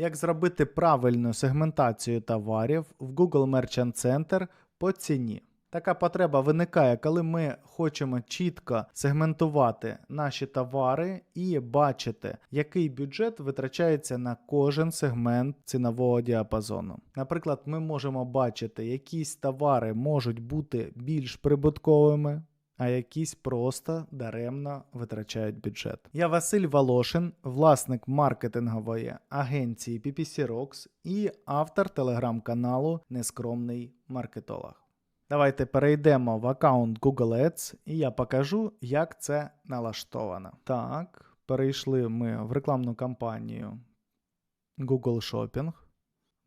Як зробити правильну сегментацію товарів в Google Merchant Center по ціні? Така потреба виникає, коли ми хочемо чітко сегментувати наші товари і бачити, який бюджет витрачається на кожен сегмент цінового діапазону. Наприклад, ми можемо бачити, якісь товари можуть бути більш прибутковими. А якісь просто даремно витрачають бюджет. Я Василь Волошин, власник маркетингової агенції PPC Rocks і автор телеграм-каналу Нескромний маркетолог. Давайте перейдемо в аккаунт Google Ads і я покажу, як це налаштовано. Так, перейшли ми в рекламну кампанію Google Shopping.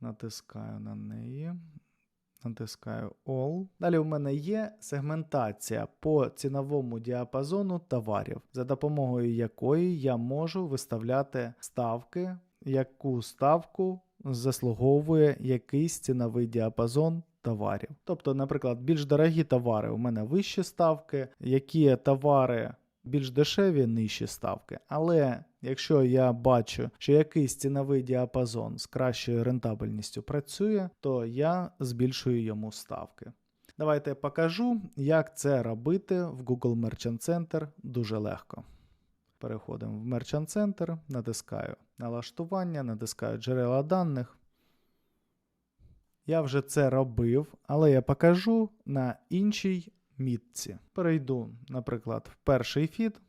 Натискаю на неї. Натискаю All. Далі в мене є сегментація по ціновому діапазону товарів, за допомогою якої я можу виставляти ставки, яку ставку заслуговує якийсь ціновий діапазон товарів. Тобто, наприклад, більш дорогі товари у мене вищі ставки, які товари більш дешеві нижчі ставки. Але якщо я бачу, що якийсь ціновий діапазон з кращою рентабельністю працює, то я збільшую йому ставки. Давайте я покажу, як це робити в Google Merchant Center дуже легко. Переходимо в Merchant Center, натискаю налаштування, натискаю джерела даних. Я вже це робив, але я покажу на іншій мітці. Перейду, наприклад, в перший фід.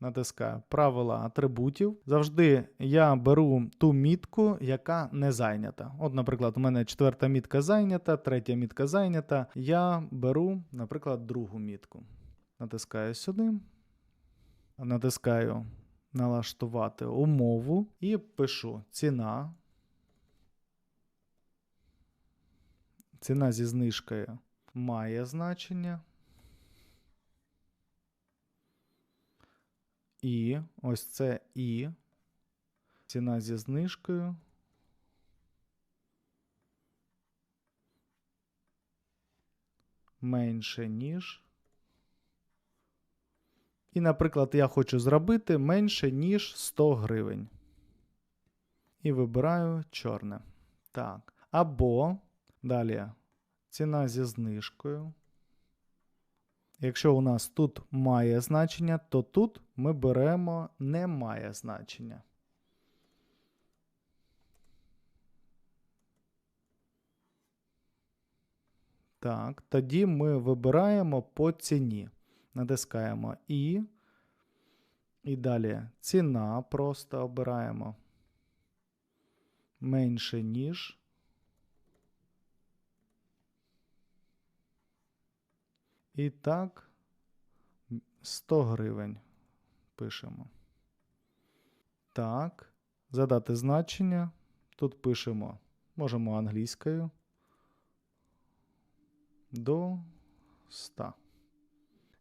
Натискаю правила атрибутів. Завжди я беру ту мітку, яка не зайнята. От, наприклад, у мене четверта мітка зайнята, третя мітка зайнята. Я беру, наприклад, другу мітку. Натискаю сюди. Натискаю налаштувати умову і пишу ціна. Ціна зі знижкою має значення. І ось це І. Ціна зі знижкою. Менше, ніж. І, наприклад, я хочу зробити менше, ніж 100 гривень. І вибираю чорне. Так. Або далі ціна зі знижкою. Якщо у нас тут має значення, то тут ми беремо не має значення. Так, тоді ми вибираємо по ціні. Натискаємо І. І далі ціна просто обираємо менше, ніж. І так, 100 гривень пишемо. Так, задати значення. Тут пишемо, можемо англійською. До 100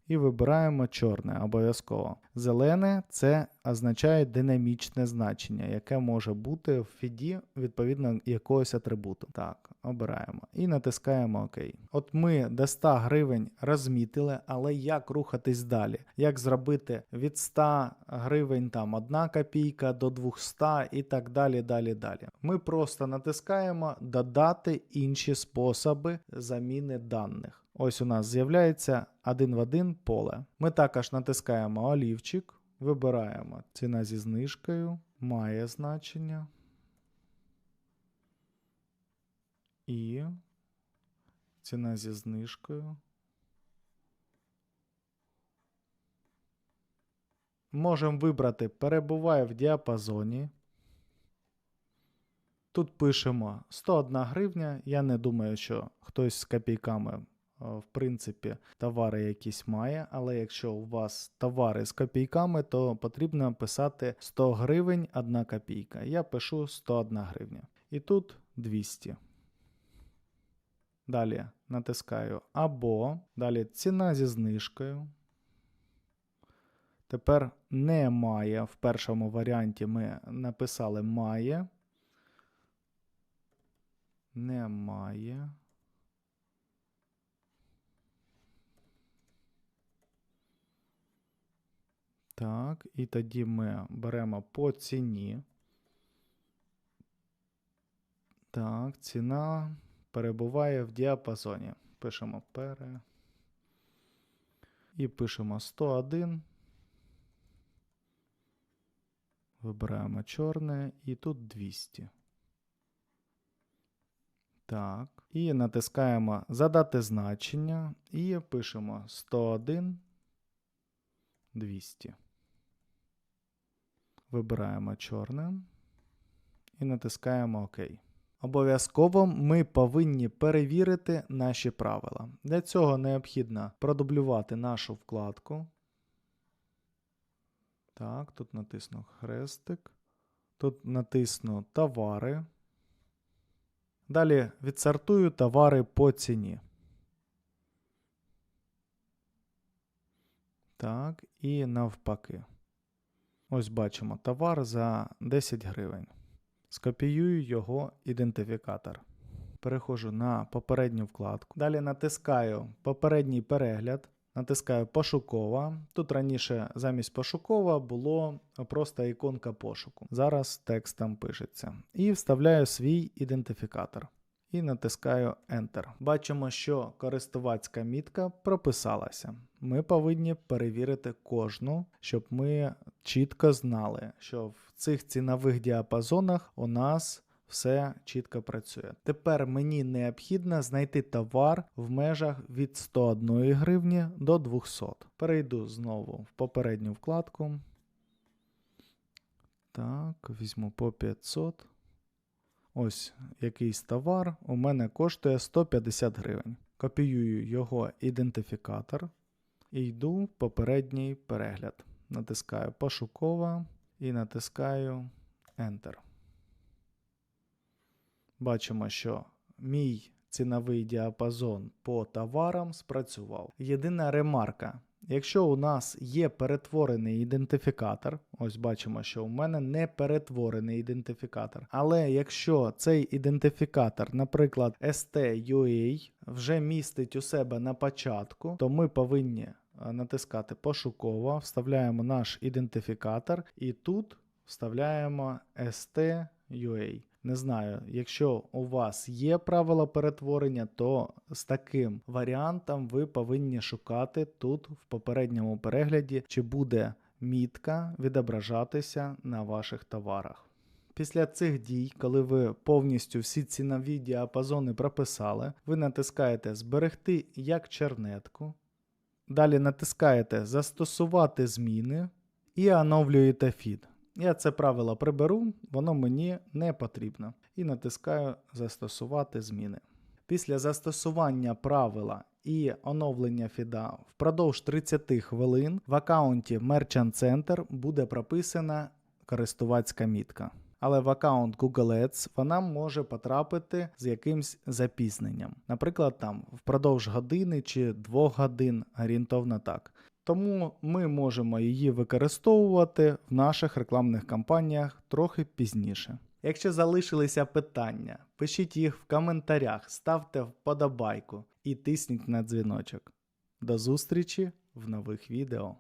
і вибираємо чорне обов'язково. Зелене це означає динамічне значення, яке може бути в фіді відповідно якогось атрибуту. Так, обираємо і натискаємо ОК. От ми до 100 гривень розмітили, але як рухатись далі? Як зробити від 100 гривень там 1 копійка до 200 і так далі. далі, далі. Ми просто натискаємо додати інші способи заміни даних. Ось у нас з'являється один в один поле. Ми також натискаємо олівчик, вибираємо ціна зі знижкою, має значення. І ціна зі знижкою. Можемо вибрати перебуває в діапазоні. Тут пишемо 101 гривня. Я не думаю, що хтось з копійками в принципі, товари якісь має, але якщо у вас товари з копійками, то потрібно писати 100 гривень 1 копійка. Я пишу 101 гривня. І тут 200. Далі натискаю або, далі ціна зі знижкою. Тепер немає. В першому варіанті ми написали має. Немає. Так, і тоді ми беремо по ціні. Так, ціна перебуває в діапазоні. Пишемо пере. І пишемо 101. Вибираємо чорне і тут 200. Так. І натискаємо задати значення і пишемо 101 200. Вибираємо чорне і натискаємо ОК. Обов'язково ми повинні перевірити наші правила. Для цього необхідно продублювати нашу вкладку. Так, тут натисну хрестик. Тут натисну товари. Далі відсортую товари по ціні. Так, і навпаки. Ось бачимо товар за 10 гривень. Скопіюю його ідентифікатор. Переходжу на попередню вкладку. Далі натискаю попередній перегляд. Натискаю пошукова. Тут раніше замість пошукова було просто іконка пошуку. Зараз текст там пишеться. І вставляю свій ідентифікатор. І натискаю Enter. Бачимо, що користувацька мітка прописалася. Ми повинні перевірити кожну, щоб ми чітко знали, що в цих цінових діапазонах у нас все чітко працює. Тепер мені необхідно знайти товар в межах від 101 гривні до 200. Перейду знову в попередню вкладку. Так, візьму по 500. Ось якийсь товар у мене коштує 150 гривень. Копіюю його ідентифікатор і йду в попередній перегляд. Натискаю пошукова і натискаю Enter. Бачимо, що мій ціновий діапазон по товарам спрацював. Єдина ремарка. Якщо у нас є перетворений ідентифікатор, ось бачимо, що у мене не перетворений ідентифікатор. Але якщо цей ідентифікатор, наприклад, ST.UA, вже містить у себе на початку, то ми повинні е, натискати пошуково, вставляємо наш ідентифікатор і тут вставляємо ST.UA. Не знаю, якщо у вас є правила перетворення, то з таким варіантом ви повинні шукати тут в попередньому перегляді, чи буде мітка відображатися на ваших товарах. Після цих дій, коли ви повністю всі цінові діапазони прописали, ви натискаєте Зберегти як чернетку. Далі натискаєте Застосувати зміни і оновлюєте фід. Я це правило приберу, воно мені не потрібно. І натискаю Застосувати зміни. Після застосування правила і оновлення фіда впродовж 30 хвилин в аккаунті Merchant Center буде прописана користувацька мітка. Але в аккаунт Google Ads вона може потрапити з якимсь запізненням. Наприклад, там впродовж години чи двох годин орієнтовно так. Тому ми можемо її використовувати в наших рекламних кампаніях трохи пізніше. Якщо залишилися питання, пишіть їх в коментарях, ставте вподобайку і тисніть на дзвіночок. До зустрічі в нових відео.